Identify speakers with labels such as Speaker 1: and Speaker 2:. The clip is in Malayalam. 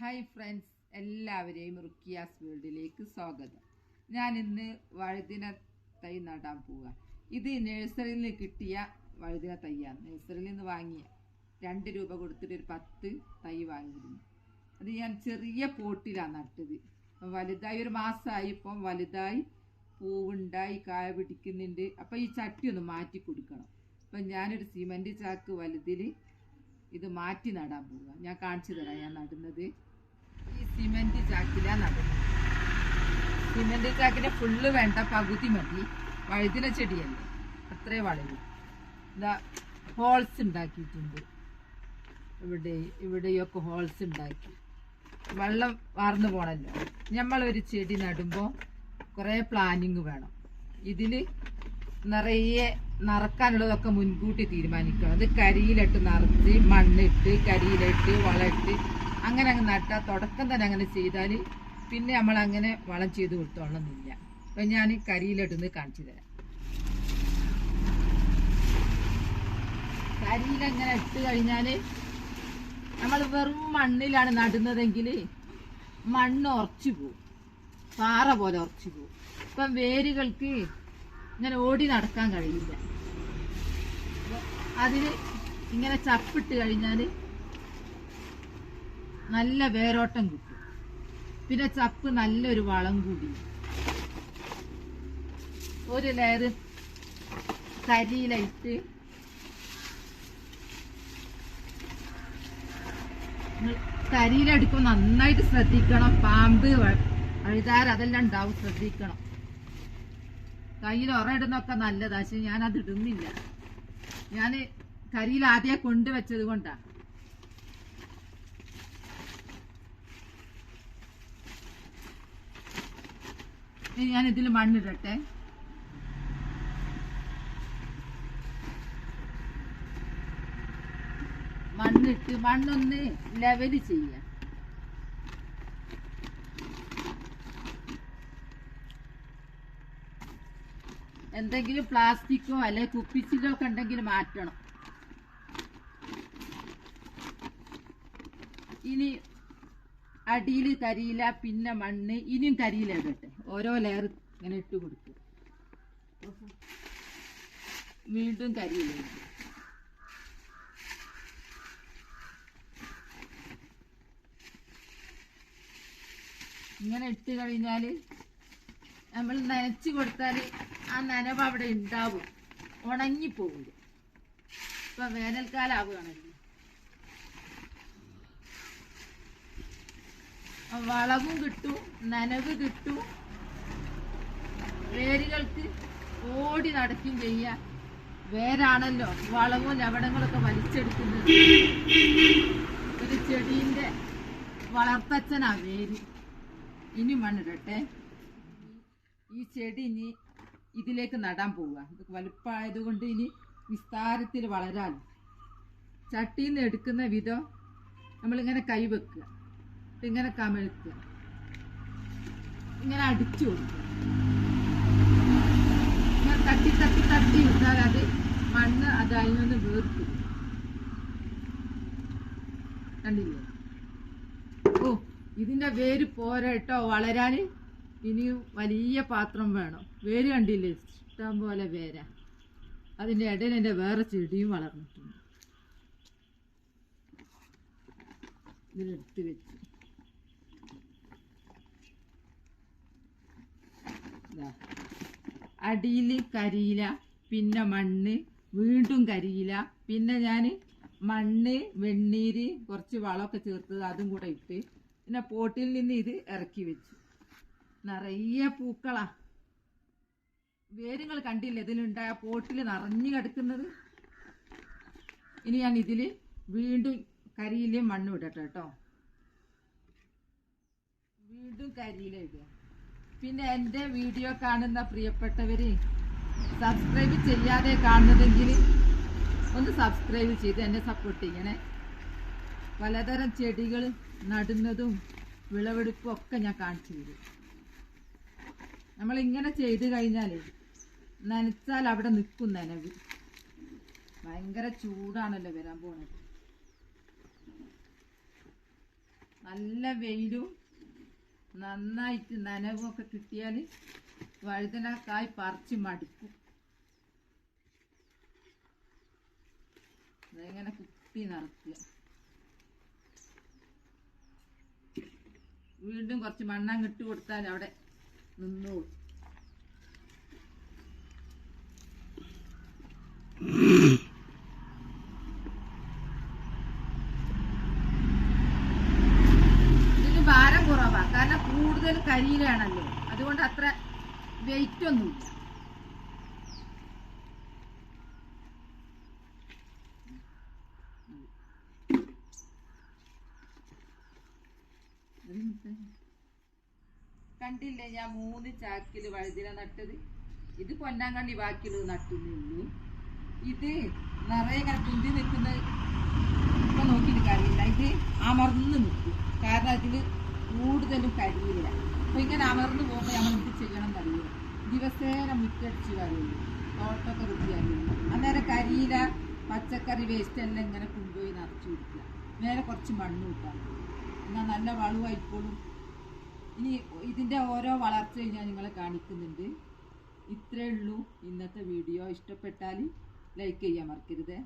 Speaker 1: ഹായ് ഫ്രണ്ട്സ് എല്ലാവരെയും റുക്കിയാസ് വേൾഡിലേക്ക് സ്വാഗതം. ഞാൻ ഇന്ന് വഴുതിന തൈ നടാൻ പോവുക ഇത് നഴ്സറിയിൽ നിന്ന് കിട്ടിയ വഴുതിന തൈയാണ്. നഴ്സറിയിൽ നിന്ന് വാങ്ങിയ രണ്ട് രൂപ കൊടുത്തിട്ട് ഒരു പത്ത് തൈ വാങ്ങിയിരുന്നു. അത് ഞാൻ ചെറിയ പോട്ടിലാണ് നട്ടത്. വലുതായി ഒരു മാസമായി ഇപ്പം വലുതായി പൂവുണ്ടായി കായ പിടിക്കുന്നുണ്ട്. അപ്പം ഈ ചട്ടി ഒന്ന് മാറ്റി കൊടുക്കണം. അപ്പം ഞാനൊരു സിമന്റ് ചാക്ക് വലുതിൽ ഇത് മാറ്റി നടാൻ പോവുക ഞാൻ കാണിച്ചു തരാം ഞാൻ നടുന്നത്. സിമെന്റ് ചാക്കില നടുന്നത്. സിമെന്റ് ചാക്കിന്റെ ഫുള്ള് വേണ്ട പകുതി മതി. വഴുതിന ചെടിയല്ലേ? അത്രേ വളരും ഇതാ ഹോൾസ് ഉണ്ടാക്കിയിട്ടുണ്ട്. ഇവിടെ ഇവിടെയൊക്കെ ഹോൾസ് ഉണ്ടാക്കി. വെള്ളം വാർന്നു പോണല്ലോ. നമ്മളൊരു ചെടി നടുമ്പോൾ കുറേ പ്ലാനിങ് വേണം. ഇതിൽ നിറയെ നിറക്കാനുള്ളതൊക്കെ മുൻകൂട്ടി തീരുമാനിക്കണം. അത് കരിയിലിട്ട് നിറച്ച് മണ്ണിട്ട് കരിയിലിട്ട് വളമിട്ട് അങ്ങനെ അങ്ങ് നട്ടാൽ തുടക്കം തന്നെ അങ്ങനെ ചെയ്താൽ പിന്നെ നമ്മൾ അങ്ങനെ വളം ചെയ്ത് കൊടുത്തോളണമെന്നില്ല അപ്പം ഞാൻ കരിയിലിട്ടൊന്ന് കാണിച്ചു തരാം. കരിയിലങ്ങനെ ഇട്ട് കഴിഞ്ഞാൽ നമ്മൾ വെറും മണ്ണിലാണ് നടുന്നതെങ്കിൽ മണ്ണ് ഉറച്ചു പോവും. പാറ പോലെ ഉറച്ചു പോവും. ഇപ്പം വേരുകൾക്ക് ഇങ്ങനെ ഓടി നടക്കാൻ കഴിയില്ല. അതിന് ഇങ്ങനെ ചപ്പിട്ട് കഴിഞ്ഞാൽ നല്ല വേരോട്ടം കിട്ടും. പിന്നെ ചപ്പ് നല്ലൊരു വളം കൂടി. ഒരു ലെയർ കരിയിലിട്ട് കരിയിലെടുക്കുമ്പോൾ നന്നായിട്ട് ശ്രദ്ധിക്കണം. പാമ്പ് അഴുതാർ അതെല്ലാം ഉണ്ടാവും. ശ്രദ്ധിക്കണം. കയ്യിൽ ഉറയിടുന്നൊക്കെ നല്ലതാ. പക്ഷെ ഞാനത് ഇടുന്നില്ല. ഞാൻ കരിയിൽ ആദ്യം കൊണ്ടുവച്ചത് കൊണ്ടാ. ഇനി ഞാൻ ഇതിൽ മണ്ണിടട്ടെ. മണ്ണിട്ട് മണ്ണൊന്ന് ലെവൽ ചെയ്യാം. എന്തെങ്കിലും പ്ലാസ്റ്റിക്കോ അല്ലെ കുപ്പിച്ചിലോ ഒക്കെ ഉണ്ടെങ്കിൽ മാറ്റണം. ഇനി അടിയിൽ കരിയില പിന്നെ മണ്ണ് ഇനിയും കരിയില ഇടട്ടെ ഓരോ ലെയർ ഇങ്ങനെ ഇട്ട് കൊടുക്കും. വീണ്ടും കരിയില ഇങ്ങനെ ഇട്ട് കഴിഞ്ഞാൽ നമ്മൾ നനച്ച് കൊടുത്താൽ ആ നനവ് അവിടെ ഉണ്ടാവും. ഉണങ്ങിപ്പോകില്ല ഇപ്പൊ വേനൽക്കാലം ആവുകയാണല്ലോ ആ വളവും കിട്ടും നനവ് കിട്ടും. വേരുകൾക്ക് ഓടി നടക്കും ചെയ്യാം വേരാണല്ലോ വളവും ലവണങ്ങളൊക്കെ വലിച്ചെടുക്കുന്നത്. ഒരു ചെടീന്റെ വളർത്തച്ഛനാ വേര്. ഇനി മണ്ണിടട്ടെ. ഈ ചെടി ഇനി ഇതിലേക്ക് നടാൻ പോവുക. ഇത് വലുപ്പമായതുകൊണ്ട് ഇനി വിസ്താരത്തിൽ വളരാൻ. ചട്ടിയിൽ നിന്ന് എടുക്കുന്ന വിധം നമ്മളിങ്ങനെ കൈവെക്കുക. ഇങ്ങനെ കമഴ്ത്തുക. ഇങ്ങനെ അടിച്ചു കൊടുക്കുക. ഇങ്ങനെ തട്ടി തട്ടി തട്ടി ഇട്ടാൽ അത് മണ്ണ് അത് അതിൽ നിന്ന് വീർത്തു കണ്ടില്ലേ? ഓ ഇതിന്റെ വേര് പോരാ കേട്ടോ. വളരാൻ ഇനിയും വലിയ പാത്രം വേണം. വേര് കണ്ടില്ലേ? ഇഷ്ടം പോലെ വേര. അതിന്റെ ഇടയിൽ എന്റെ വേറെ ചെടിയും വളർന്നിട്ടുണ്ട്. ഇതിലെടുത്ത് വെച്ച്. അടിയിൽ കരിയില പിന്നെ മണ്ണ് വീണ്ടും കരിയില പിന്നെ ഞാൻ മണ്ണ് വെണ്ണീര് കുറച്ച് വളമൊക്കെ ചേർത്തത് അതും കൂടെ ഇട്ട് പിന്നെ പോട്ടിൽ നിന്ന് ഇത് ഇറക്കി വെച്ചു. നിറയെ പൂക്കളാ. വേരുകൾ കണ്ടില്ല ഇതിലുണ്ടായ പോട്ടിൽ നിറഞ്ഞു കിടക്കുന്നത്? ഇനി ഞാൻ ഇതിൽ വീണ്ടും കരിയിലയും മണ്ണും ഇടട്ടെ കേട്ടോ. വീണ്ടും കരിയില ഇടുക. പിന്നെ എന്റെ വീഡിയോ കാണുന്ന പ്രിയപ്പെട്ടവരെ സബ്സ്ക്രൈബ് ചെയ്യാതെ കാണുന്നതെങ്കിൽ ഒന്ന് സബ്സ്ക്രൈബ് ചെയ്ത് എന്നെ സപ്പോർട്ട് ചെയ്യണേ. പലതരം ചെടികൾ നടുന്നതും വിളവെടുപ്പും ഒക്കെ ഞാൻ കാണിച്ചു തരും. നമ്മളിങ്ങനെ ചെയ്ത് കഴിഞ്ഞാൽ നനച്ചാൽ അവിടെ നിൽക്കും നനവ്. ഭയങ്കര ചൂടാണല്ലോ വരാൻ പോണത്. നല്ല വെയിലും നന്നായിട്ട് നനവൊക്കെ കിട്ടിയാൽ വഴുതനക്കായ് പറിച്ച് മടുക്കും. അതെങ്ങനെ കുത്തി നിറക്കുക വീണ്ടും കുറച്ച് മണ്ണങ്ങ് ഇട്ട് കൊടുത്താൽ അവിടെ നിന്നോളൂ. കാരണം കൂടുതൽ കരിയിലാണല്ലോ. അതുകൊണ്ട് അത്ര വെയിറ്റ് ഒന്നുമില്ല. കണ്ടില്ലേ ഞാൻ മൂന്ന് ചാക്കിൽ വഴുതില നട്ടത്? ഇത് പൊന്നാങ്കണ്ണി ബാക്കിയുള്ളത് നട്ടുന്നുള്ളൂ ഇത് നിറയെ ഇങ്ങനെ കുന്തി നിൽക്കുന്നത് ഇപ്പൊ നോക്കിയിട്ട് കാര്യമില്ല. ഇത് അമർന്ന് നിൽക്കും. കാരണം ഇതിൽ കൂടുതലും കരിയില്ല അപ്പൊ ഇങ്ങനെ അമർന്നു പോകുമ്പോൾ നമ്മൾ എന്ത് ചെയ്യണം എന്നറിയില്ല ദിവസേന മുറ്റടിച്ച് വരുള്ളൂ തോട്ടമൊക്കെ വൃത്തിയാക്കി. അന്നേരം കരിയില പച്ചക്കറി വേസ്റ്റ് എല്ലാം ഇങ്ങനെ കൊണ്ടുപോയി നിറച്ചു കൊടുക്കുക നേരെ കുറച്ച് മണ്ണ് കിട്ടാം. എന്നാൽ നല്ല വളമായിക്കോളും ഇനി ഇതിന്റെ ഓരോ വളർച്ചയും ഞാൻ നിങ്ങളെ കാണിക്കുന്നുണ്ട്. ഇത്രയേ ഉള്ളൂ ഇന്നത്തെ വീഡിയോ. ഇഷ്ടപ്പെട്ടാൽ ലൈക്ക് ചെയ്യാൻ മറക്കരുത്.